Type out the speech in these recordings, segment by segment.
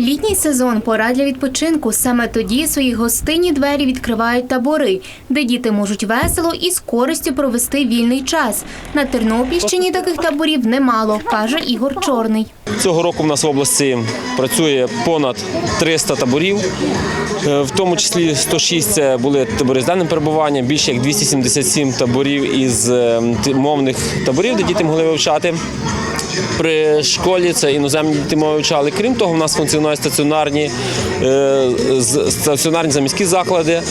Літній сезон пора для відпочинку. Саме тоді свої гостинні двері відкривають табори, де діти можуть весело і з користю провести вільний час. На Тернопільщині таких таборів немало, каже Ігор Чорний. Цього року в нас в області працює понад 300 таборів, Е, в тому числі 106 це були табори з денним перебуванням, більше як 277 таборів із е, мовних таборів, де діти могли вивчати. При школі це іноземні діти мови вивчали. Крім того, в нас функціонують стаціонарні, е, стаціонарні заміські заклади.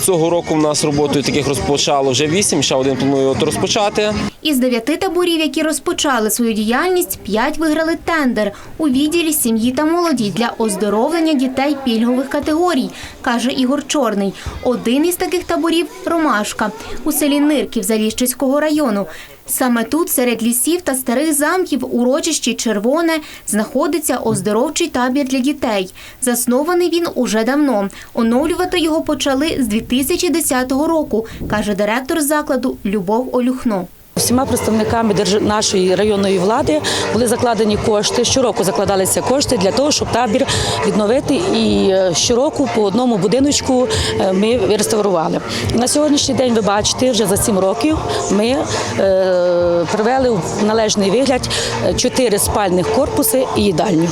Цього року в нас роботою таких розпочало вже вісім, ще один планує розпочати. Із дев'яти таборів, які розпочали свою діяльність, п'ять виграли тендер у відділі сім'ї та молоді для оздоровлення дітей пільгових категорій, каже Ігор Чорний. Один із таких таборів Ромашка у селі Нирків Заліщицького району. Саме тут, серед лісів та старих замків, урочищі Червоне, знаходиться оздоровчий табір для дітей. Заснований він уже давно. Оновлювати його почали з 2010 року, каже директор закладу Любов Олюхно. Всіма представниками нашої районної влади були закладені кошти. Щороку закладалися кошти для того, щоб табір відновити. І е, щороку по одному будиночку е, ми реставрували. На сьогоднішній день ви бачите, вже за сім років ми е, привели в належний вигляд чотири спальних корпуси і їдальню.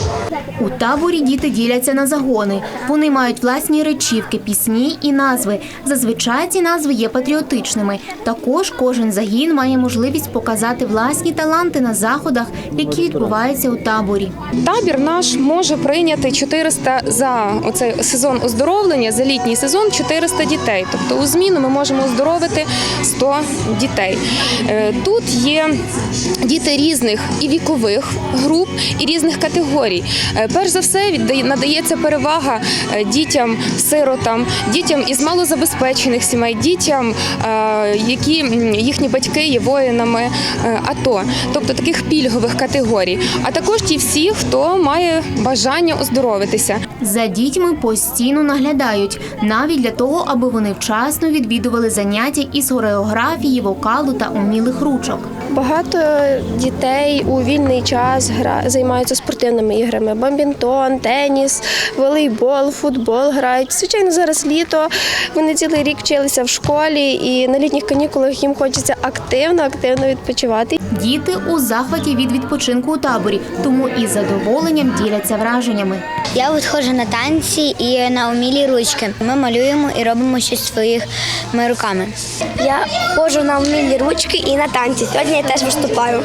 У таборі діти діляться на загони. Вони мають власні речівки, пісні і назви. Зазвичай ці назви є патріотичними. Також кожен загін має можливість показати власні таланти на заходах, які відбуваються у таборі. Табір наш може прийняти 400 за оцей сезон оздоровлення, за літній сезон 400 дітей. Тобто у зміну ми можемо оздоровити 100 дітей. Е, Тут є діти різних і вікових груп, і різних категорій. Е, Перш за все, надається перевага е, дітям, сиротам, дітям із малозабезпечених сімей, дітям, які їхні батьки є воїнами е, АТО, тобто таких пільгових категорій. А також ті всі, хто має бажання оздоровитися. За дітьми постійно наглядають, навіть для того, аби вони вчасно відвідували заняття із хореографії, вокалу та умілих ручок. Багато дітей у вільний час гра займаються спортивними іграми: бамбінтон, теніс, волейбол, футбол грають. Звичайно, зараз літо. Вони цілий рік вчилися в школі, і на літніх канікулах їм хочеться активно, активно відпочивати. Діти у захваті від відпочинку у таборі, тому із задоволенням діляться враженнями. Я от ходжу на танці і на умілі ручки. Ми малюємо і робимо щось своїми руками. Я ходжу на вмілі ручки і на танці. Сьогодні я теж виступаю.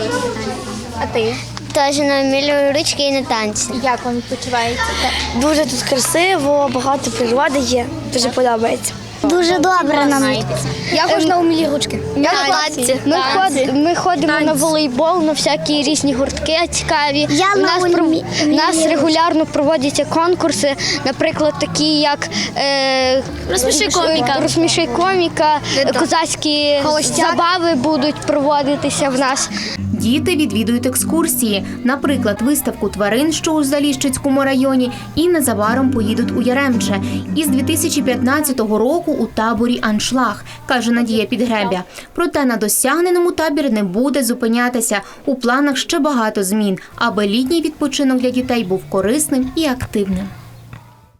А ти? Теж на умілі ручки і на танці. Як вам відпочивається? Дуже тут красиво, багато природи є. Дуже подобається. Дуже добре нам. Я ходжу на умілі ручки. Я на танці. Ми, ход, ми ходимо на волейбол, на всякі різні гуртки цікаві. Я у на нас, про- умілі нас регулярно проводяться конкурси, наприклад, такі як е, Розсміши коміка. розсміши коміка, козацькі забави будуть проводитися в нас. Діти відвідують екскурсії, наприклад, виставку тварин, що у Заліщицькому районі, і незабаром поїдуть у Яремче. Із 2015 року у таборі Аншлаг, каже Надія Підгребя. Проте на досягненому табір не буде зупинятися. У планах ще багато змін, аби літній відпочинок для дітей був корисним і активним.